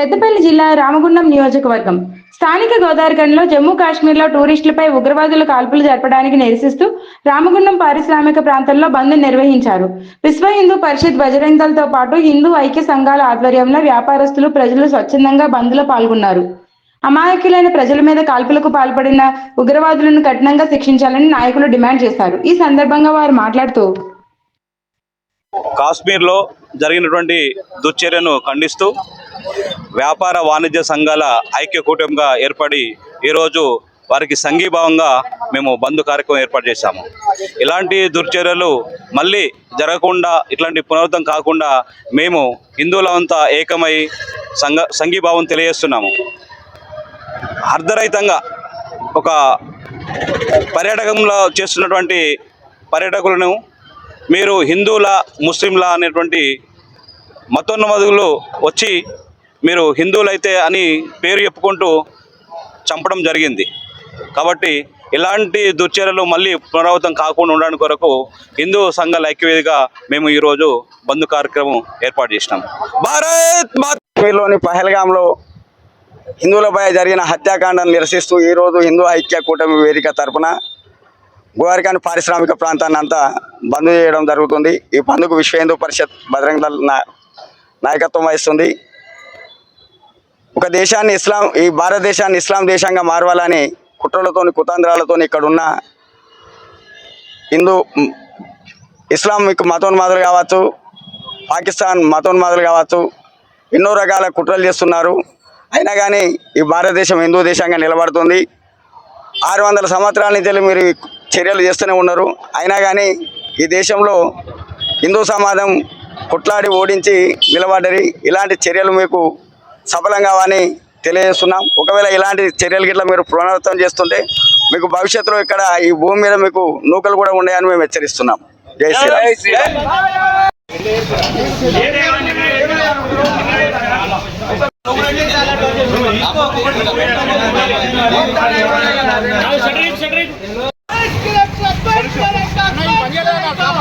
పెద్దపల్లి జిల్లా రామగుండం నియోజకవర్గం. స్థానిక గోదావరిఖండ్లో జమ్మూ కాశ్మీర్లో టూరిస్టులపై ఉగ్రవాదులు కాల్పులు జరపడానికి నిరసిస్తూ రామగుండం పారిశ్రామిక ప్రాంతంలో బంద్ నిర్వహించారు. విశ్వ హిందూ పరిషత్ బజరంగ్ పాటు హిందూ ఐక్య సంఘాల ఆధ్వర్యంలో వ్యాపారస్తులు ప్రజలు స్వచ్ఛందంగా బంద్లో పాల్గొన్నారు. అమాయకులైన ప్రజల మీద కాల్పులకు పాల్పడిన ఉగ్రవాదులను కఠినంగా శిక్షించాలని నాయకులు డిమాండ్ చేశారు. ఈ సందర్భంగా వారు మాట్లాడుతూ కాశ్మీర్లో జరిగినటువంటి దుశ్చర్యను ఖండిస్తూ వ్యాపార వాణిజ్య సంఘాల ఐక్య కూటమిగా ఏర్పడి ఈరోజు వారికి సంఘీభావంగా మేము బంధు కార్యక్రమం ఏర్పాటు చేశాము. ఇలాంటి దుర్చర్యలు మళ్ళీ జరగకుండా ఇట్లాంటి పునరుద్ధం కాకుండా మేము హిందువులంతా ఏకమై సంఘ సంఘీభావం తెలియజేస్తున్నాము. అర్ధరహితంగా ఒక పర్యాటకంలో చేస్తున్నటువంటి పర్యాటకులను మీరు హిందువుల ముస్లింల అనేటువంటి మతోన్మదులు వచ్చి మీరు హిందువులైతే అని పేరు చెప్పుకుంటూ చంపడం జరిగింది. కాబట్టి ఇలాంటి దుర్చర్యలు మళ్ళీ పునరావృతం కాకుండా ఉండడానికి కొరకు హిందూ సంఘాల ఐక్యవేదిగా మేము ఈరోజు బంధు కార్యక్రమం ఏర్పాటు చేసినాం. భారత్ మాత పహల్గాంలో హిందువులపై జరిగిన హత్యాకాండను నిరసిస్తూ ఈరోజు హిందూ ఐక్య కూటమి వేదిక తరపున గోవారికాని పారిశ్రామిక ప్రాంతాన్ని అంతా బంద్ చేయడం జరుగుతుంది. ఈ బంద్కు విశ్వ హిందూ పరిషత్ బజరంగ నా నాయకత్వం వహిస్తుంది. ఒక దేశాన్ని ఇస్లాం ఈ భారతదేశాన్ని ఇస్లాం దేశంగా మారవాలని కుట్రలతోని కుతాంధ్రాలతోని ఇక్కడ ఉన్న హిందూ మ్, ఇస్లామిక్ మతోన్మాదులు కావచ్చు పాకిస్తాన్ మతోన్మాదులు కావచ్చు ఎన్నో రకాల కుట్రలు చేస్తున్నారు. అయినా కానీ ఈ భారతదేశం హిందూ దేశంగా నిలబడుతుంది. ఆరు వందల సంవత్సరాల నుంచి మీరు చర్యలు చేస్తూనే ఉన్నారు. అయినా కానీ ఈ దేశంలో హిందూ సమాజం కొట్లాడి ఓడించి నిలబడ్డది. ఇలాంటి చర్యలు మీకు సఫలం కావని తెలియజేస్తున్నాం ఒకవేళ ఇలాంటి చర్యలు గిట్లా మీరు పునరావృతం చేస్తుంటే మీకు భవిష్యత్తులో ఇక్కడ ఈ భూమి మీద మీకు నూకలు కూడా ఉన్నాయని మేము హెచ్చరిస్తున్నాం జై శ్రీరామ్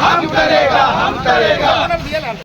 हम करेगा हम करेगा